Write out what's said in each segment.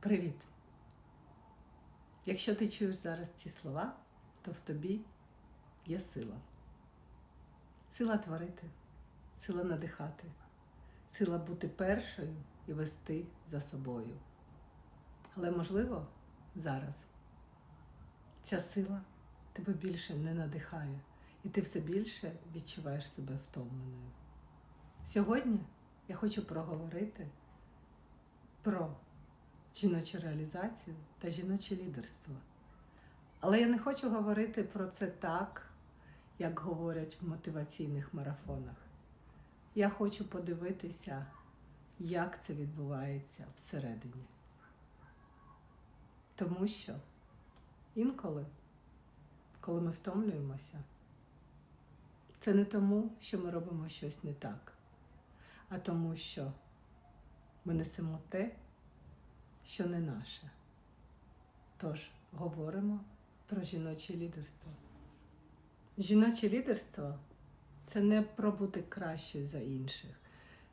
Привіт! Якщо ти чуєш зараз ці слова, то в тобі є сила. Сила творити, сила надихати, сила бути першою і вести за собою. Але можливо, зараз ця сила тебе більше не надихає, і ти все більше відчуваєш себе втомленою. Сьогодні я хочу проговорити про жіночу реалізацію та жіноче лідерство. Але я не хочу говорити про це так, як говорять в мотиваційних марафонах. Я хочу подивитися, як це відбувається всередині. Тому що інколи, коли ми втомлюємося, це не тому, що ми робимо щось не так, а тому, що ми несемо те, що не наше. Тож говоримо про жіноче лідерство. Жіноче лідерство це не про бути кращою за інших,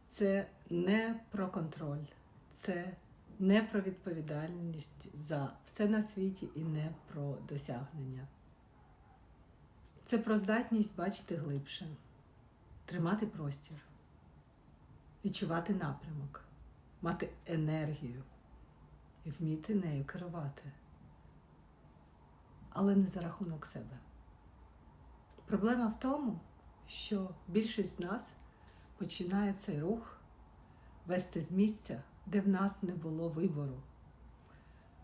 це не про контроль, це не про відповідальність за все на світі і не про досягнення. Це про здатність бачити глибше, тримати простір, відчувати напрямок, мати енергію і вміти нею керувати. Але не за рахунок себе. Проблема в тому, що більшість з нас починає цей рух вести з місця, де в нас не було вибору.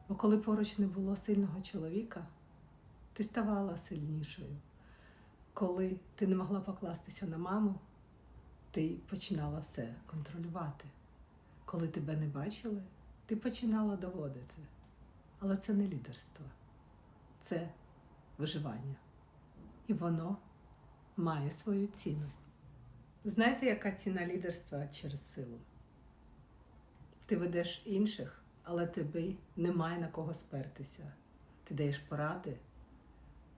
Бо коли поруч не було сильного чоловіка, ти ставала сильнішою. Коли ти не могла покластися на маму, ти починала все контролювати. Коли тебе не бачили, ти починала доводити. Але це не лідерство, це виживання. І воно має свою ціну. Знаєте, яка ціна лідерства через силу? Ти ведеш інших, але тобі немає на кого спертися. Ти даєш поради,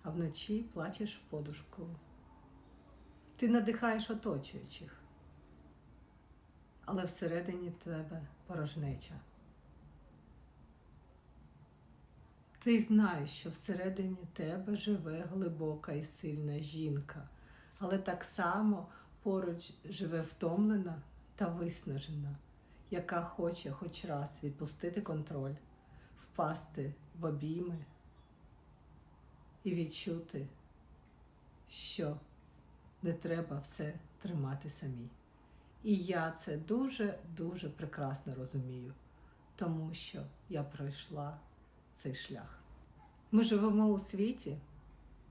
а вночі плачеш в подушку. Ти надихаєш оточуючих, але всередині тебе порожнеча. Ти знаєш, що всередині тебе живе глибока і сильна жінка, але так само поруч живе втомлена та виснажена, яка хоче хоч раз відпустити контроль, впасти в обійми і відчути, що не треба все тримати самі. І я це дуже-дуже прекрасно розумію, тому що я пройшла цей шлях. Ми живемо у світі,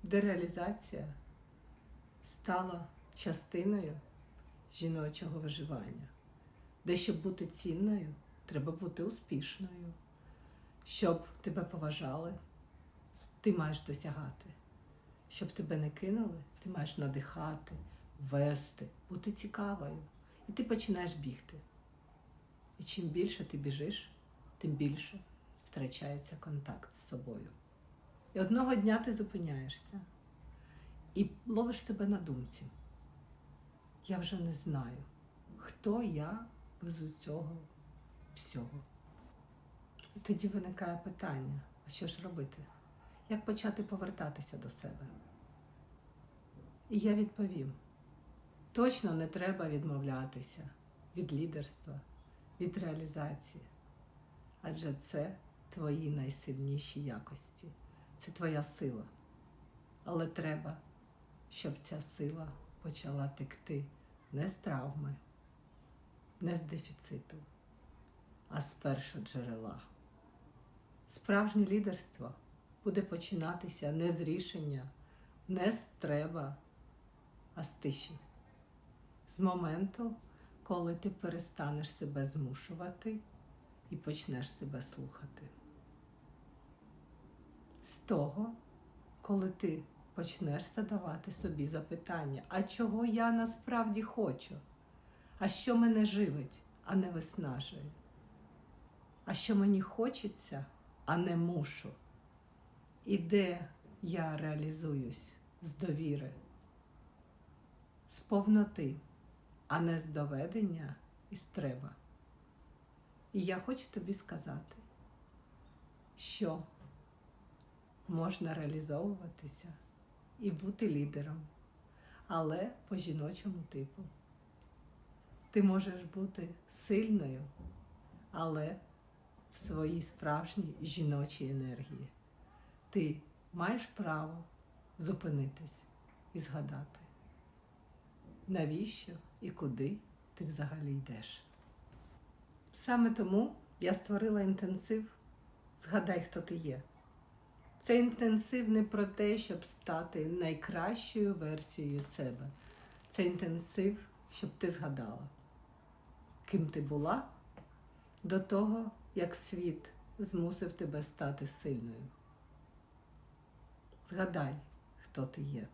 де реалізація стала частиною жіночого виживання, де щоб бути цінною, треба бути успішною. Щоб тебе поважали, ти маєш досягати. Щоб тебе не кинули, ти маєш надихати, вести, бути цікавою. І ти починаєш бігти. І чим більше ти біжиш, тим більше втрачається контакт з собою. І одного дня ти зупиняєшся і ловиш себе на думці. Я вже не знаю, хто я без цього всього. Тоді виникає питання: а що ж робити? Як почати повертатися до себе? І я відповім: точно не треба відмовлятися від лідерства, від реалізації, адже це твої найсильніші якості, це твоя сила. Але треба, щоб ця сила почала текти не з травми, не з дефіциту, а з першого джерела. Справжнє лідерство буде починатися не з рішення, не з треба, а з тиші. З моменту, коли ти перестанеш себе змушувати і почнеш себе слухати. З того, коли ти почнеш задавати собі запитання, а чого я насправді хочу? А що мене живить, а не виснажує? А що мені хочеться, а не мушу? І де я реалізуюсь з довіри, з повноти, а не з доведення і з треба. І я хочу тобі сказати, що можна реалізовуватися і бути лідером, але по жіночому типу. Ти можеш бути сильною, але в своїй справжній жіночій енергії. Ти маєш право зупинитись і згадати, навіщо і куди ти взагалі йдеш. Саме тому я створила інтенсив Згадай, хто ти є. Це інтенсив не про те, щоб стати найкращою версією себе. Це інтенсив, щоб ти згадала, ким ти була до того, як світ змусив тебе стати сильною. Згадай, хто ти є.